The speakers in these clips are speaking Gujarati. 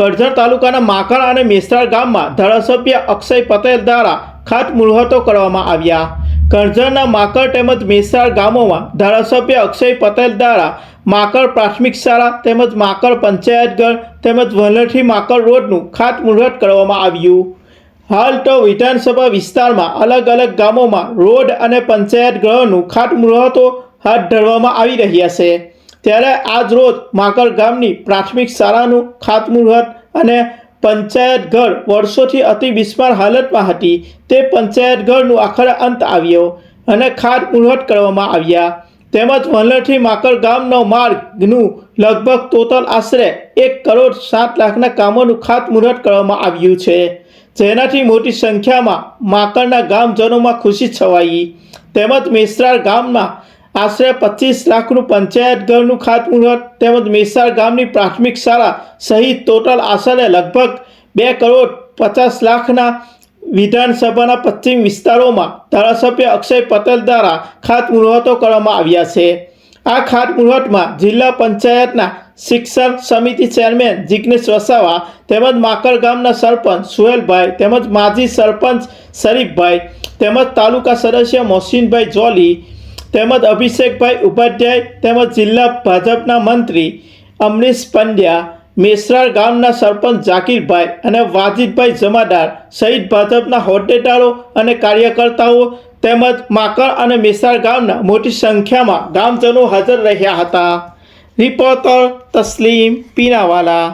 કરજણ તાલુકાના માખણ અને મેસરાળ ગામમાં ધારાસભ્ય અક્ષય પટેલ દ્વારા ખાતમુહૂર્તો કરવામાં આવ્યા. કરજણના માકડ તેમજ મેસાળ ગામોમાં ધારાસભ્ય અક્ષય પટેલ દ્વારા માકડ પ્રાથમિક શાળા તેમજ માકડ પંચાયતઘર તેમજ વલણથી માકડ રોડનું ખાતમુહૂર્ત કરવામાં આવ્યું. હાલ તો વિધાનસભા વિસ્તારમાં અલગ અલગ ગામોમાં રોડ અને પંચાયત ગૃહોનું ખાતમુહૂર્તો હાથ ધરવામાં આવી રહ્યા છે. ત્યારે આજ રોજ માકડ ગામની પ્રાથમિક શાળાનું ખાતમુહૂર્ત અને પંચાયત ઘર વર્ષોથી અતિ બિસ્માર હાલતમાં હતી. તે પંચાયત ઘરનું આખરે અંત આવ્યો અને ખાતમુહૂર્ત કરવામાં આવ્યા. તેમજ વલણથી માકડ ગામનો માર્ગનું લગભગ ટોટલ આશરે એક કરોડ સાત લાખના કામોનું ખાતમુહૂર્ત કરવામાં આવ્યું છે. જેનાથી મોટી સંખ્યામાં માકડના ગામજનોમાં ખુશી છવાઈ. તેમજ મેસરાળ ગામમાં આશરે પચીસ લાખનું પંચાયત ઘરનું ખાતમુહૂર્ત તેમજ મેસાળ ગામની પ્રાથમિક શાળા સહિત ટોટલ આશરે લગભગ બે કરોડ પચાસ લાખના વિધાનસભાના પશ્ચિમ વિસ્તારોમાં ધારાસભ્ય અક્ષય પટેલ દ્વારા ખાતમુહૂર્તો કરવામાં આવ્યા છે. આ ખાતમુહૂર્તમાં જિલ્લા પંચાયતના શિક્ષણ સમિતિ ચેરમેન જિગ્નેશ વસાવા તેમજ માકડ ગામના સરપંચ સુહેલભાઈ તેમજ માજી સરપંચ શરીફભાઈ તેમજ તાલુકા સદસ્ય મોહસિનભાઈ જોલી તેમજ અભિષેકભાઈ ઉપાધ્યાય તેમજ જિલ્લા ભાજપના મંત્રી અમરીશ પંડ્યા, મેસરાળ ગામના સરપંચ ઝાકીરભાઈ અને વાજીદભાઈ જમાદાર સહિત ભાજપના હોદ્દેદારો અને કાર્યકર્તાઓ તેમજ માકડ અને મેસરાળ ગામના મોટી સંખ્યામાં ગામજનો હાજર રહ્યા હતા. રિપોર્ટર તસ્લીમ પીનાવાલા.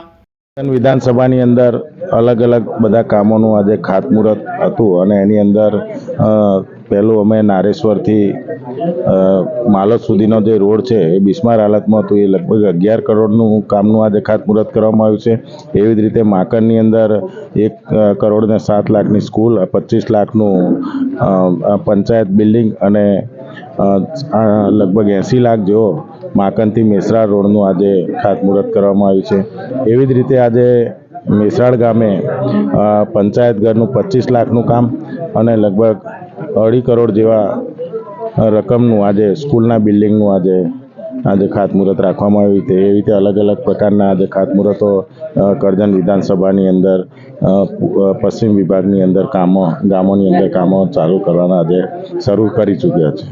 વિધાનસભાની અંદર અલગ અલગ બધા કામોનું આજે ખાતમુહૂર્ત હતું અને એની અંદર પહેલું અમે નારેશ્વરથી અ, માલત સુધીનો જે રોડ છે એ બિસ્માર હાલતમાં હતું. એ લગભગ અગિયાર કરોડનું કામનું આજે ખાતમુહૂર્ત કરવામાં આવ્યું છે. એવી જ રીતે માકડની અંદર એક કરોડને સાત લાખની સ્કૂલ પચીસ લાખનું પંચાયત બિલ્ડિંગ અને લગભગ એંસી લાખ જેવો માકનથી મેસરા રોડનું આજે ખાતમુહૂર્ત કરવામાં આવ્યું છે. એવી જ રીતે આજે મેસરાળ ગામે પંચાયત ઘરનું પચીસ લાખનું કામ અને લગભગ અઢી કરોડ જેવા રકમનું આજે સ્કૂલના બિલ્ડિંગનું આજે આજે ખાતમુહૂર્ત રાખવામાં આવ્યું છે એવી રીતે અલગ અલગ પ્રકારના આજે ખાતમુહૂર્તો કરજણ વિધાનસભાની અંદર પશ્ચિમ વિભાગની અંદર કામો, ગામોની અંદર કામો ચાલુ કરવાના આજે શરૂ કરી ચૂક્યા છે.